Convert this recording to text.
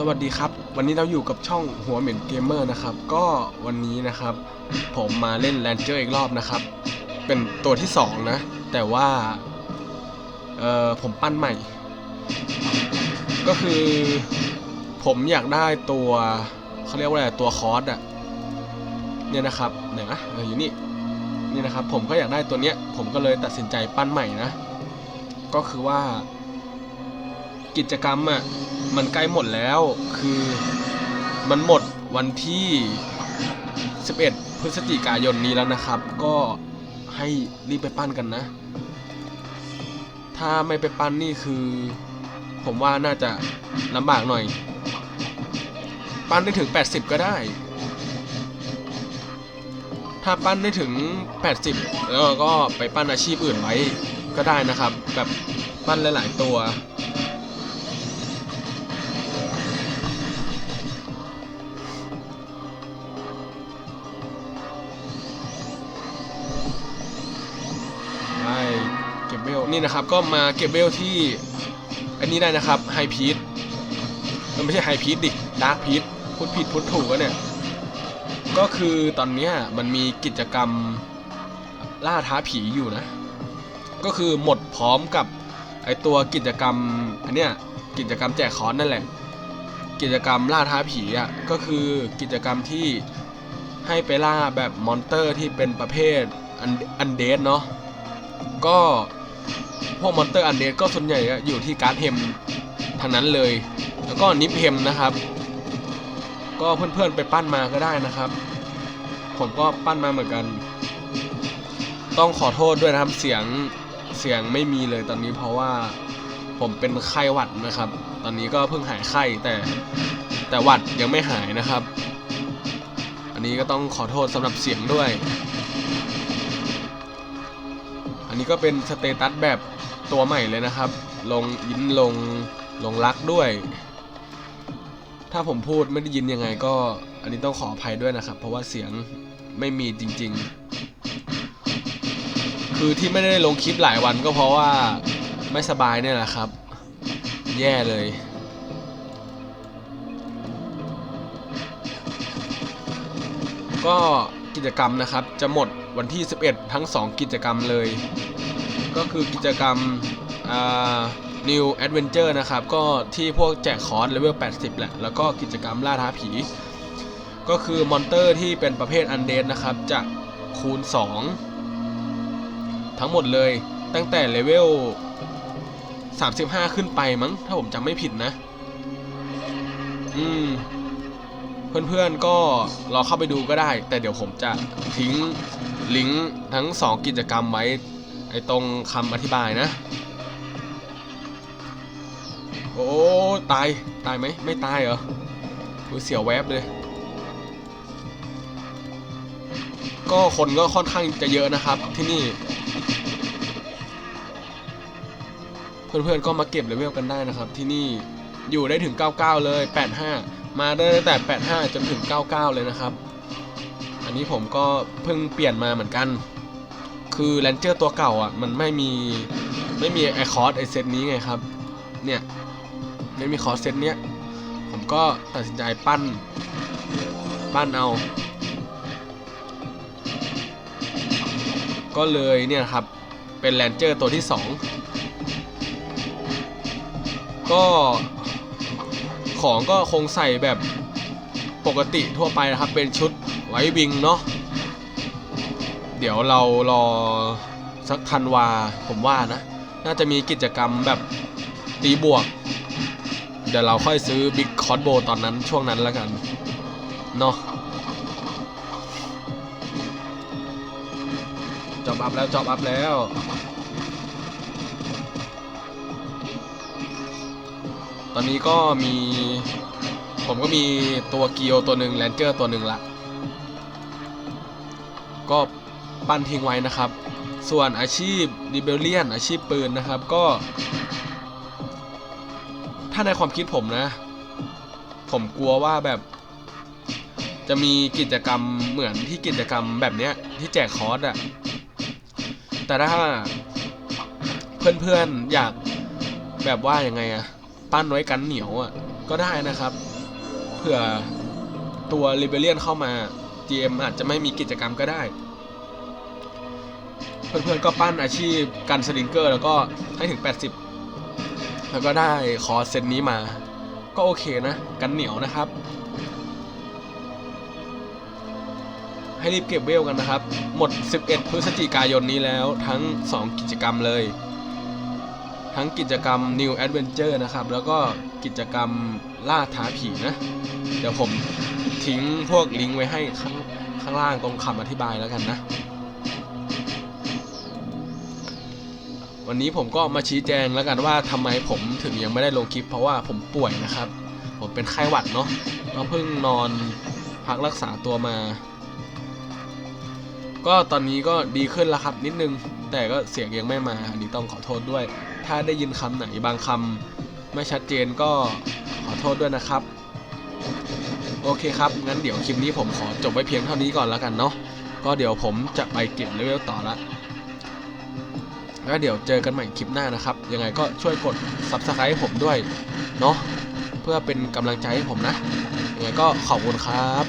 สวัสดีครับ วันนี้เราอยู่กับช่องหัวเหม็นเกมเมอร์นะครับ ก็วันนี้นะครับ ผมมาเล่นแลนเจอร์อีกรอบนะครับ เป็นตัวที่สองนะ แต่ว่าเออผมปั้นใหม่ ก็คือผมอยากได้ตัวเขาเรียกว่าอะไรตัวคอร์สอะเนี่ยนะครับไหนนะเอออยู่นี่นี่นะครับ ผมก็อยากได้ตัวเนี้ย ผมก็เลยตัดสินใจปั้นใหม่นะ ก็คือว่า กิจกรรมอะ มันใกล้หมดแล้วคือมันหมดวันที่ 11 พฤศจิกายนนี้แล้วนะครับ ก็ให้รีบไปปั้นกันนะ ถ้าไม่ไปปั้นนี่คือ ผมว่าน่าจะลำบากหน่อย ปั้นได้ถึง 80 ก็ได้ ถ้าปั้นได้ถึง 80 แล้วก็ไปปั้นอาชีพอื่นไว้ก็ได้นะครับ แบบปั้นหลาย ๆ ตัว นี่นะครับก็มาเก็บเวลที่อันนี้ได้นะครับไฮพีทมันไม่ใช่ไฮพีทดิดาร์คพีทพูดผิดพูดถูกก็เนี่ย ก็คือตอนนี้มันมีกิจกรรมล่าท้าผีอยู่นะ ก็คือหมดพร้อมกับไอตัวกิจกรรมอันเนี้ยกิจกรรมแจกคอนนั่นแหละ กิจกรรมล่าท้าผีอะก็คือกิจกรรมที่ให้ไปล่าแบบมอนเตอร์ที่เป็นประเภทอันอันเดสเนาะก็ พวกมอนเตอร์อันเดสก็ส่วนใหญ่อยู่ที่การ์ดเฮมทั้งนั้นเลย แล้วก็นิฟเฮมนะครับ ก็เพื่อนๆไปปั้นมาก็ได้นะครับ ผมก็ปั้นมาเหมือนกัน ต้องขอโทษด้วยนะครับเสียงเสียงไม่มีเลยตอนนี้เพราะว่าผมเป็นไข้หวัดนะครับ ตอนนี้ก็เพิ่งหายไข้แต่แต่หวัดยังไม่หายนะครับ อันนี้ก็ต้องขอโทษสำหรับเสียงด้วย นนี้ก็เป็นสเตตัสแบบตัวใหม่เลยนะครับ ลงยินลงลงรักด้วย ถ้าผมพูดไม่ได้ยินยังไงก็ อันนี้ต้องขออภัยด้วยนะครับ เพราะว่าเสียงไม่มีจริง ๆ คือที่ไม่ได้ลงคลิปหลายวันก็เพราะว่าไม่สบายเนี่ยแหละครับ แย่เลยก็กิจกรรมนะครับจะหมด วันที่ 11 ทั้ง 2 กิจกรรมเลย ก็คือกิจกรรม New Adventure นะครับ ก็ที่พวกแจกคอร์สเลเวล 80 แหละ แล้วก็กิจกรรมล่าท้าผี ก็คือมอนเตอร์ที่เป็นประเภทอันเดนนะครับ จะคูณ 2 ทั้งหมดเลยตั้งแต่เลเวล 35 ขึ้นไปมั้ง ถ้าผมจำไม่ผิดนะ อืมเพื่อนๆก็รอเข้าไปดูก็ได้ แต่เดี๋ยวผมจะทิ้ง ลิงก์ทั้ง 2 กิจกรรมไว้ไอ้ตรงคำอธิบายนะ โอ้ตาย ตายไหมไม่ตายเหรออุ๊ยเสียวแวบเลย ก็คนก็ค่อนข้างจะเยอะนะครับที่นี่ เพื่อนๆก็มาเก็บเลเวลกันได้นะครับ ที่นี่อยู่ได้ถึง 99 เลย 85 มาได้ตั้งแต่ 85 จนถึง 99 เลยนะครับ อันนี้ผมก็เพิ่งเปลี่ยนมาเหมือนกัน คือแรนเจอร์ตัวเก่าอะ มันไม่มีไม่มีไอคอร์สไอเซตนี้ไงครับ เนี่ยไม่มีคอร์สเซตเนี้ย ผมก็ตัดสินใจปั้น ปั้นเอา ก็เลยเนี่ยครับ เป็นแรนเจอร์ตัวที่ 2 ก็ของก็คงใส่แบบปกติทั่วไปนะครับ เป็นชุด ไว้วิงเนาะเดี๋ยวเรารอสักธันวาผมว่านะ น่าจะมีกิจกรรมแบบตีบวก เดี๋ยวเราค่อยซื้อบิ๊กคอร์ดโบตอนนั้นช่วงนั้นแล้วกันเนาะจอบอัพแล้วจอบอัพแล้ว ตอนนี้ก็มี ผมก็มีตัวเกียวตัวหนึ่งแลนเจอร์ตัวหนึ่งละ ก็ปั้นทิ้งไว้นะครับ ส่วนอาชีพดิเบลเลียนอาชีพปืนนะครับก็ ถ้าในความคิดผมนะ ผมกลัวว่าแบบ จะมีกิจกรรมเหมือนที่กิจกรรมแบบเนี้ยที่แจกคอร์สอะแต่ถ้าเพื่อนๆอยากแบบว่ายังไงอะปั้นไว้กันเหนียวอะก็ได้นะครับ เผื่อตัวเ e เบเลียนเข้ามา GM อาจจะไม่มีกิจกรรมก็ได้ เพื่อนๆก็ปั้นอาชีพกันสลิงเกอร์แล้วก็ให้ถึง 80 แล้วก็ได้คอเซตนี้มา ก็โอเคนะ กันเหนียวนะครับ ให้รีบเก็บเวลกันนะครับ หมด 11 พฤศจิกายนนี้แล้วทั้ง 2 กิจกรรมเลย ทั้งกิจกรรม New Adventure นะครับ แล้วก็กิจกรรมล่าท้าผีนะ เดี๋ยวผม ทิ้งพวกลิงก์ไว้ให้ข้างข้างล่างตรงคำอธิบายแล้วกันนะ วันนี้ผมก็มาชี้แจงแล้วกันว่าทำไมผมถึงยังไม่ได้ลงคลิป เพราะว่าผมป่วยนะครับ ผมเป็นไข้หวัดเนาะก็เพิ่งนอนพักรักษาตัวมา ก็ตอนนี้ก็ดีขึ้นแล้วครับนิดนึง แต่ก็เสียงยังไม่มา อันนี้ต้องขอโทษด้วย ถ้าได้ยินคำไหนบางคำไม่ชัดเจนก็ขอโทษด้วยนะครับ โอเคครับ งั้นเดี๋ยวคลิปนี้ผมขอจบไว้เพียงเท่านี้ก่อนแล้วกันเนาะก็เดี๋ยวผมจะไปเก็บเลเวลต่อละแล้วเดี๋ยวเจอกันใหม่คลิปหน้านะครับ ยังไงก็ช่วยกด subscribe ผมด้วยเนาะเพื่อเป็นกำลังใจให้ผมนะยังไงก็ขอบคุณครับ